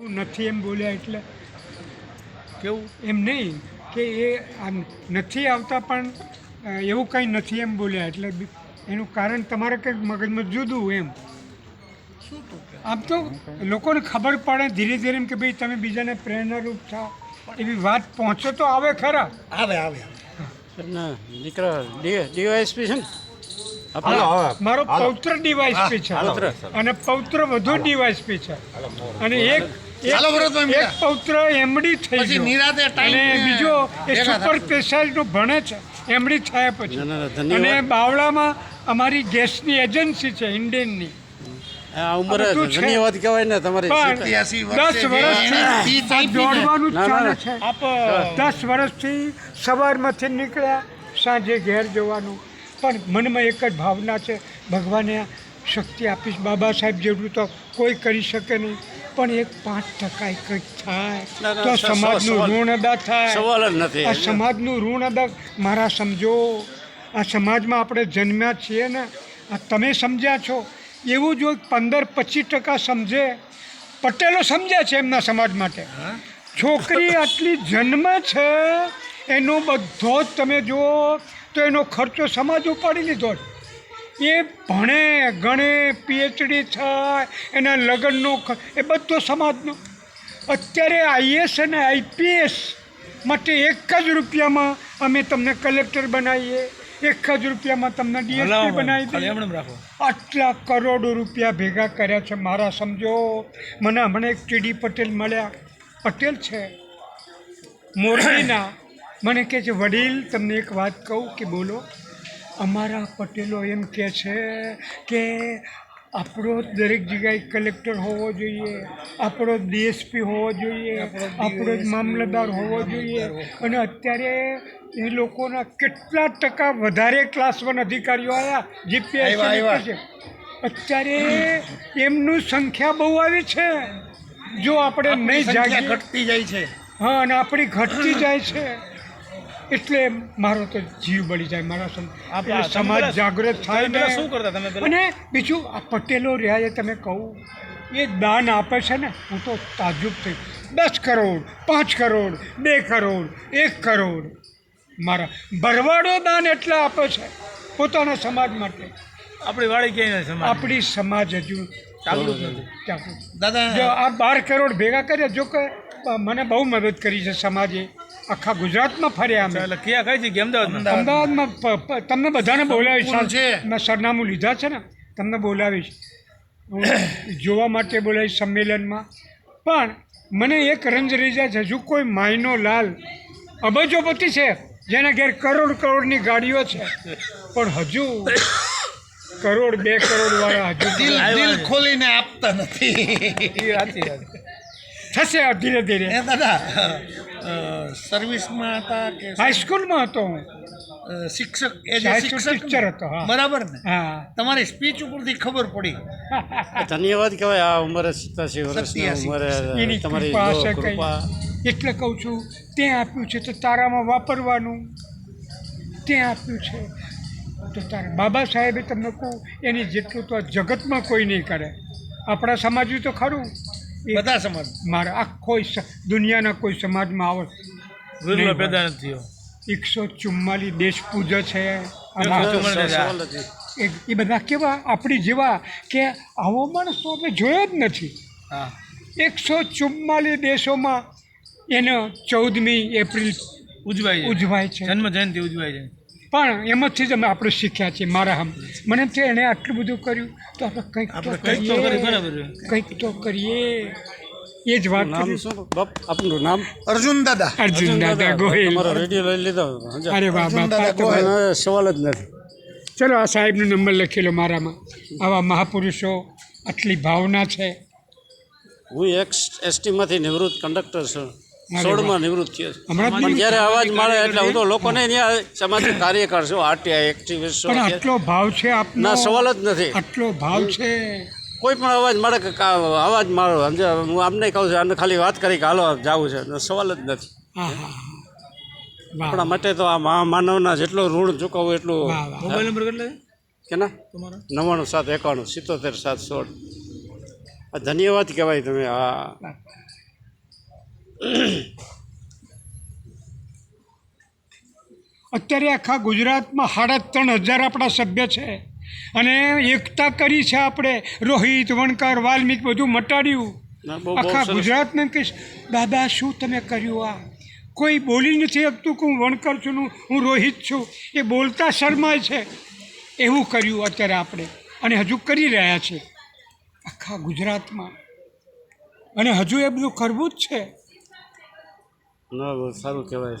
નથી એમ બોલ્યા એટલે કેવું? એમ નહીં કે એ આમ નથી આવતા પણ એવું કંઈ નથી એમ બોલ્યા એટલે એનું કારણ તમારે કંઈક મગજમાં જુદું એમ. આમ તો લોકોને ખબર પડે ધીરે ધીરે એમ કે ભાઈ તમે બીજાને પ્રેરણારૂપ થાઓ એવી વાત પહોંચો તો આવે ખરા. આવે આવે દીકરા ડીવાયએસપી છે ને. મારો પૌત્ર ડીવાયસપી છે. અને પૌત્ર વધુ ડીવાયસપી છે. અને એક એક- ચાલો ભરતભાઈ એક પૌત્ર એમડી થઈ પછી ગયો. અને બીજો એ સુપર. સ્પેશિયાલિટી ભણે છે. એમડી થયા પછી. અને બાવળામાં અમારી ગેસની એજન્સી છે ઇન્ડિયનની. ધન્યવાદ કહેવાય ને તમારી. દસ વર્ષથી. દોડવાનું ચાલે છે. દસ વર્ષથી સવારમાંથી નીકળ્યા સાંજે ઘેર જવાનું. પણ મનમાં એક જ ભાવના છે ભગવાને શક્તિ આપીશ. બાબા સાહેબ જેટલું તો કોઈ કરી શકે નહીં. પણ એક પાંચ ટકા કંઈક થાય. તો સમાજનું ઋણ અદા થાય. સવાલ જ નથી આ સમાજનું ઋણ અદા મારા સમજો આ સમાજમાં આપણે જન્મ્યા છીએ ને આ તમે સમજ્યા છો. એવું જો પંદર પચીસ ટકા સમજે પટેલો સમજ્યા છે એમના સમાજ માટે. છોકરી આટલી જન્મ છે એનો બધો જ તમે જુઓ તો એનો ખર્ચો સમાજ ઉપાડી લીધો છે. એ ભણે ગણે પીએચડી થાય એના લગ્નનો એ બધો સમાજનો. અત્યારે આઈએસ અને આઈપીએસ માટે એક જ રૂપિયામાં અમે તમને કલેક્ટર બનાવીએ એક જ રૂપિયામાં તમને ડીએસપી બનાવી દઈએ. આટલા કરોડો રૂપિયા ભેગા કર્યા છે મારા સમજો. મને હમણાં એક ટીડી પટેલ મળ્યા. પટેલ છે. મોરબીના. મને કહે છે વડીલ તમને એક વાત કહું કે બોલો. અમારા પટેલો એમ કહે છે કે આપણો દરેક જગ્યાએ કલેક્ટર હોવો જોઈએ આપણો ડીએસપી હોવો જોઈએ આપણો જ મામલતદાર હોવો જોઈએ. અને અત્યારે એ લોકોના કેટલા ટકા વધારે ક્લાસ વન અધિકારીઓ આવ્યા જીપીએસ આવ્યા. અત્યારે એમનું સંખ્યા બહુ આવી છે. જો આપણે નહીં જાગીએ ઘટતી જાય છે. હા અને આપણી ઘટતી જાય છે. એટલે મારો તો જીવ બળી જાય મારા સમાજ જાગૃત થાય ને શું કરતા તમે અને બીજું આ પટેલો રહ્યા એ તમે કહું. એ દાન આપે છે ને હું તો તાજુબ થઈ દસ કરોડ પાંચ કરોડ બે કરોડ એક કરોડ. મારા ભરવાડો દાન એટલા આપે છે પોતાના સમાજ માટે. આપણી વાળી ક્યાંય સમાજ આપણી સમાજ હજુ દાદા જો આ બાર કરોડ ભેગા કર્યા જો કે મને બહુ મદદ કરી છે સમાજે. આખા ગુજરાતમાં ફર્યા અમે. એટલે ક્યાં કઈ જગ્યાએ? અમદાવાદમાં? અમદાવાદમાં તમને બધાને બોલાવીશ. છે? મેં સરનામું લીધા છે ને તમને બોલાવીશ. જોવા માટે બોલાવીશ સંમેલનમાં. પણ મને એક રંજ રહી જાય છે હજુ કોઈ માયનો લાલ. અબજોપતિ છે જેના ઘેર કરોડ કરોડની ગાડીઓ છે. પણ હજુ કરોડ બે કરોડ વાળા હજુ દિલ ખોલીને આપતા નથી. સાચી વાત. થશે ધીરે ધીરે. એ દાદા સર્વિસમાં હતા કે હાઈસ્કૂલમાં હતો હું. શિક્ષક એ ટીચર હતો બરાબર ને? હા. તમારી સ્પીચ ઉપરથી ખબર પડી. ધન્યવાદ કહેવાય આ ઉંમરે સિત્યાસી વર્ષની ઉંમરે એની તમારી કૃપા એટલે કહું છું તે આપ્યું છે તો તારામાં વાપરવાનું. તે આપ્યું છે તો તારા બાબા સાહેબે તમને કહું એની જેટલું તો આ જગતમાં કોઈ નહીં કરે. આપણા સમાજનું તો ખરું. બધા સમાજ. મારા આખો દુનિયાના કોઈ સમાજમાં આવે વિરલો પેદા નથી એકસો ચુમ્માલીસ દેશ પૂજા છે એ બધા કેવા આપણી જેવા કે આવો માણસ તો આપણે જોયો જ નથી. એકસો ચુમ્માલીસ દેશોમાં એનો ચૌદમી એપ્રિલ ઉજવાય ઉજવાય છે. જન્મ જયંતિ ઉજવાય છે. પણ એમાંથી જ અમે આપણે શીખ્યા છીએ મારા હમ. મને એમ છે એણે આટલું બધું કર્યું તો આપણે કંઈક તો કંઈક તો કરીએ. કંઈક તો કરીએ. એ જ વાત નામ શું? બાપ આપનું નામ? અર્જુન દાદા. અર્જુન દાદા ગોહિલ. તમારો રેડિયો લઈ લીધો. અરે વાહ બાપા સવાલ જ નથી. ચલો આ સાહેબનો નંબર લખેલો મારામાં. આવા મહાપુરુષો આટલી ભાવના છે. હું એક એસટીમાંથી નિવૃત્ત કંડક્ટર છું. સોળમાં નિવૃત્ત થયો પણ જ્યારે અવાજ મળે એટલે હું તો લોકોને ત્યાં સામાજિક કાર્યકર છું આરટીઆઈ એક્ટિવિસ્ટ છું આટલો ભાવ છે આપનો? ના સવાલ જ નથી. આટલો ભાવ છે? કોઈ પણ અવાજ મળે કે અવાજ મારો સમજે? હું આમને કહું છું આમને ખાલી વાત કરી કે હાલો જવું છે. સવાલ જ નથી. આપણા માટે તો આ માનવના જેટલું ઋણ ચૂકવવું એટલું મોબાઈલ નંબર કેટલો કે ના તમારો? નવ્વાણું સાત એકાણું સિત્તોતેર સાત સોળ. આ ધન્યવાદ કહેવાય તમે હા અત્યારે આખા ગુજરાતમાં સાડા ત્રણ હજાર આપણા સભ્ય છે. અને એકતા કરી છે આપણે. રોહિત વણકર વાલ્મીક બધું મટાડ્યું. આખા ગુજરાતને કહીશ દાદા શું તમે કર્યું આ? કોઈ બોલી નથી શકતું કે હું વણકર છું હું રોહિત છું. એ બોલતા શરમાય છે. એવું કર્યું અત્યારે આપણે. અને હજુ કરી રહ્યા છે. આખા ગુજરાતમાં. અને હજુ એ બધું કરવું જ છે. ના સારું કહેવાય